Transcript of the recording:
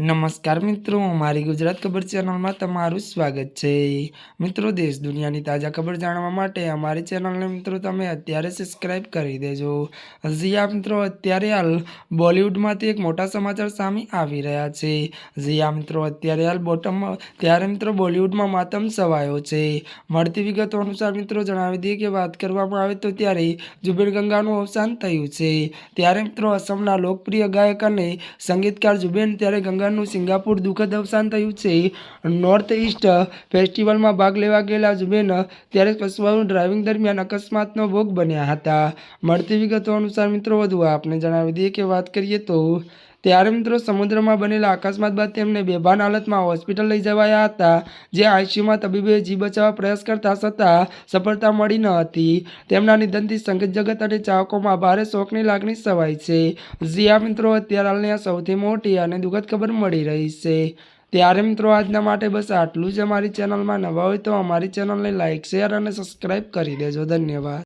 નમસ્કાર મિત્રો, મારી ગુજરાત ખબર ચેનલમાં તમારું સ્વાગત છે. મિત્રો, દેશ દુનિયાની તાજા ખબર જાણવા માટે અમારી ચેનલને મિત્રો તમે અત્યારે સબસ્ક્રાઈબ કરી દેજો. જીયા મિત્રો, અત્યારે હાલ બોલિવૂડમાંથી એક મોટા સમાચાર સામે આવી રહ્યા છે. જીયા મિત્રો, અત્યારે હાલ બોટમ ત્યારે મિત્રો બોલિવૂડમાં માતમ સવાયો છે. મળતી વિગતો અનુસાર મિત્રો જણાવી દઈએ કે વાત કરવામાં આવે તો ત્યારે જુબેર ગંગાનું અવસાન થયું છે. ત્યારે મિત્રો, અસમના લોકપ્રિય ગાયક અને સંગીતકાર જુબેન ત્યારે ગંગાનું સિંગાપુર દુઃખદ અવસાન થયું છે. નોર્થ ઇસ્ટ ફેસ્ટિવલમાં ભાગ લેવા ગયેલા જુબેન ત્યારે કસબાનું ડ્રાઇવિંગ દરમિયાન અકસ્માતનો ભોગ બન્યા હતા. મળતી વિગતો અનુસાર મિત્રો, વધુ આપને જણાવી દઈએ કે વાત કરીએ તો ત્યારે મિત્રો સમુદ્રમાં બનેલા અકસ્માત બાદ તેમને બેભાન હાલતમાં હોસ્પિટલ લઈ જવાયા હતા, જે આઈસીયુમાં તબીબે જીવ બચાવવા પ્રયાસ કરતા છતાં સફળતા મળી ન હતી. તેમના નિધનથી સંગીત જગત અને ચાહકોમાં ભારે શોકની લાગણી સવાઈ છે. જીયા મિત્રો અત્યારે હાલની આ સૌથી મોટી અને દુઃખદ ખબર મળી રહી છે. ત્યારે મિત્રો આજના માટે બસ આટલું જ અમારી ચેનલમાં નવા હોય તો અમારી ચેનલને લાઇક શેર અને સબસ્ક્રાઈબ કરી દેજો. ધન્યવાદ.